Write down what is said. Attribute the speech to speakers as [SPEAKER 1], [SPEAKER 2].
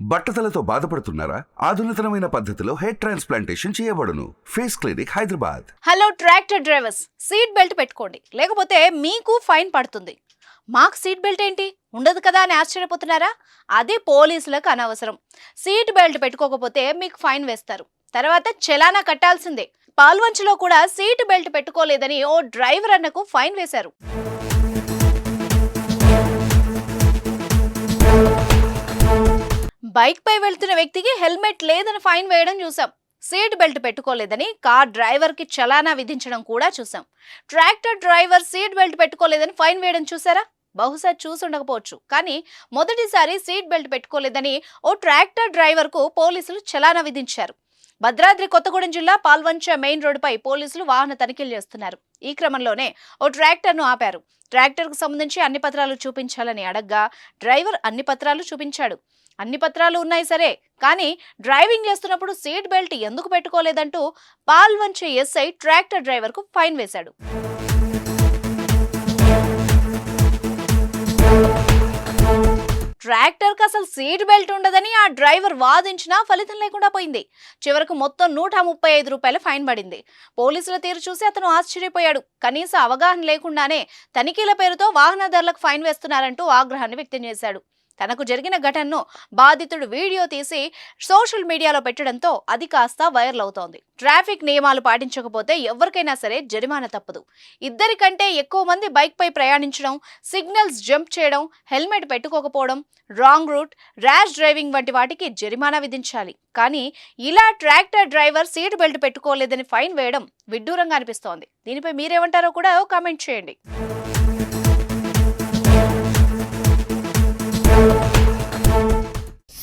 [SPEAKER 1] బట్టతలతో బాధపడుతున్నారా? ఆధునితనమైన పద్ధతిలో హెయిర్ ట్రాన్స్ప్లాంటేషన్ చేయబడును. Face clinic Hyderabad.
[SPEAKER 2] Hello tractor drivers. Seat belt పెట్టుకోండి. లేకపోతే మీకు ఫైన్ పడుతుంది. మాకు సీట్ బెల్ట్ ఏంటి? ఉండదు కదా అని ఆశ్చర్యపోతున్నారా? అది పోలీసులకు అనవసరం. సీట్ బెల్ట్ పెట్టుకోకపోతే మీకు ఫైన్ వేస్తారు. తర్వాత చలానా కట్టాల్సిందే. పాల్వంచలో కూడా సీట్ బెల్ట్ పెట్టుకోలేదని ఓ డ్రైవర్ అన్నకు ఫైన్ వేశారు. బైక్ పై వెళ్తున్న వ్యక్తికి హెల్మెట్ లేదని ఫైన్ వేయడం చూసాం సీట్ బెల్ట్ పెట్టుకోలేదని కార్ డ్రైవర్కి చలానా విధించడం కూడా చూసాం ట్రాక్టర్ డ్రైవర్ సీట్ బెల్ట్ పెట్టుకోలేదని ఫైన్ వేయడం చూసారా బహుశా చూసుండకపోవచ్చు కానీ మొదటిసారి సీట్ బెల్ట్ పెట్టుకోలేదని ఓ ట్రాక్టర్ డ్రైవర్కు పోలీసులు చలానా విధించారు. భద్రాద్రి కొత్తగూడెం జిల్లా పాల్వంచ మెయిన్ రోడ్డుపై పోలీసులు వాహన తనిఖీలు చేస్తున్నారు. ఈ క్రమంలోనే ఓ ట్రాక్టర్ను ఆపారు. ట్రాక్టర్కు సంబంధించి అన్ని పత్రాలు చూపించాలని అడగ్గా డ్రైవర్ అన్ని పత్రాలు చూపించాడు. అన్ని పత్రాలు ఉన్నాయి సరే కానీ డ్రైవింగ్ చేస్తున్నప్పుడు సీట్ బెల్ట్ ఎందుకు పెట్టుకోలేదంటూ పాల్వంచే ఎస్ఐ ట్రాక్టర్ డ్రైవర్కు ఫైన్ వేశాడు. ట్రాక్టర్కి అసలు సీట్ బెల్ట్ ఉండదని ఆ డ్రైవర్ వాదించినా ఫలితం లేకుండా పోయింది. చివరకు మొత్తం నూట ముప్పై ఐదు రూపాయల ఫైన్ పడింది. పోలీసుల తీరు చూసి అతను ఆశ్చర్యపోయాడు. కనీస అవగాహన లేకుండానే తనిఖీల పేరుతో వాహనదారులకు ఫైన్ వేస్తున్నారంటూ ఆగ్రహాన్ని వ్యక్తం చేశాడు. తనకు జరిగిన ఘటనను బాధితుడు వీడియో తీసి సోషల్ మీడియాలో పెట్టడంతో అది కాస్త వైరల్ అవుతోంది. ట్రాఫిక్ నియమాలు పాటించకపోతే ఎవరికైనా సరే జరిమానా తప్పదు. ఇద్దరికంటే ఎక్కువ మంది బైక్పై ప్రయాణించడం సిగ్నల్స్ జంప్ చేయడం హెల్మెట్ పెట్టుకోకపోవడం రాంగ్ రూట్ ర్యాష్ డ్రైవింగ్ వంటి వాటికి జరిమానా విధించాలి. కానీ ఇలా ట్రాక్టర్ డ్రైవర్ సీట్ బెల్ట్ పెట్టుకోలేదని ఫైన్ వేయడం విడ్డూరంగా అనిపిస్తోంది. దీనిపై మీరేమంటారో కూడా కామెంట్ చేయండి.